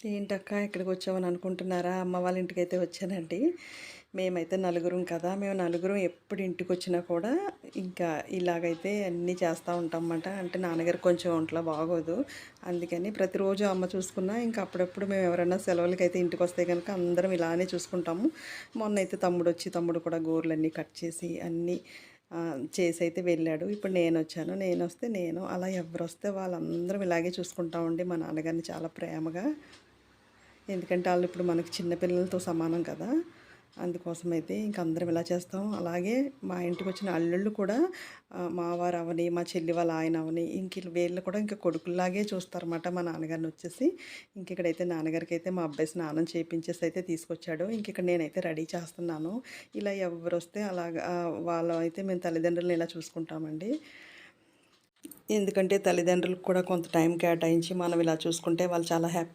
ఏంటక్క ఇక్కడికి వచ్చామని అనుకుంటున్నారా? అమ్మ వాళ్ళ ఇంటికి అయితే వచ్చానండి. మేమైతే నలుగురం కదా మేము నలుగురం ఎప్పుడు ఇంటికి వచ్చినా కూడా ఇంకా ఇలాగైతే అన్నీ చేస్తూ ఉంటాం అన్నమాట అంటే నాన్నగారు కొంచెం ఒంట్లో బాగోదు. అందుకని ప్రతిరోజు అమ్మ చూసుకున్నా ఇంకా అప్పుడప్పుడు మేము ఎవరైనా సెలవులకి అయితే ఇంటికి వస్తే కనుక అందరం ఇలానే చూసుకుంటాము. మొన్న అయితే తమ్ముడు వచ్చి తమ్ముడు కూడా గోర్లన్నీ కట్ చేసి అన్నీ చేసి అయితే వెళ్ళాడు. ఇప్పుడు నేను వచ్చాను నేను వస్తే నేను అలా ఎవరు వస్తే వాళ్ళందరం ఇలాగే చూసుకుంటామండి. మా నాన్నగారిని చాలా ప్రేమగా ఎందుకంటే వాళ్ళు ఇప్పుడు మనకు చిన్నపిల్లలతో సమానం కదా. అందుకోసం అయితే ఇంక అందరం ఇలా చేస్తాం. అలాగే మా ఇంటికి వచ్చిన అల్లుళ్ళు కూడా ఆ, మా వారు అవని మా చెల్లి వాళ్ళ ఆయన అవని ఇంక వీళ్ళు- కూడా ఇంకా కొడుకుల్లాగే చూస్తారన్నమాట మా నాన్నగారిని వచ్చేసి. ఇంక ఇక్కడైతే నాన్నగారికి అయితే మా అబ్బాయి స్నానం చేయించేసి అయితే తీసుకొచ్చాడు. ఇంక ఇక్కడ నేనైతే రెడీ చేస్తున్నాను. ఇలా ఎవరు వస్తే అలాగా వాళ్ళు అయితే మేము తల్లిదండ్రులను ఇలా చూసుకుంటామండి. ఎందుకంటే తల్లిదండ్రులకు కూడా కొంత టైం కేటాయించి మనం ఇలా చూసుకుంటే వాళ్ళు చాలా హ్యాపీ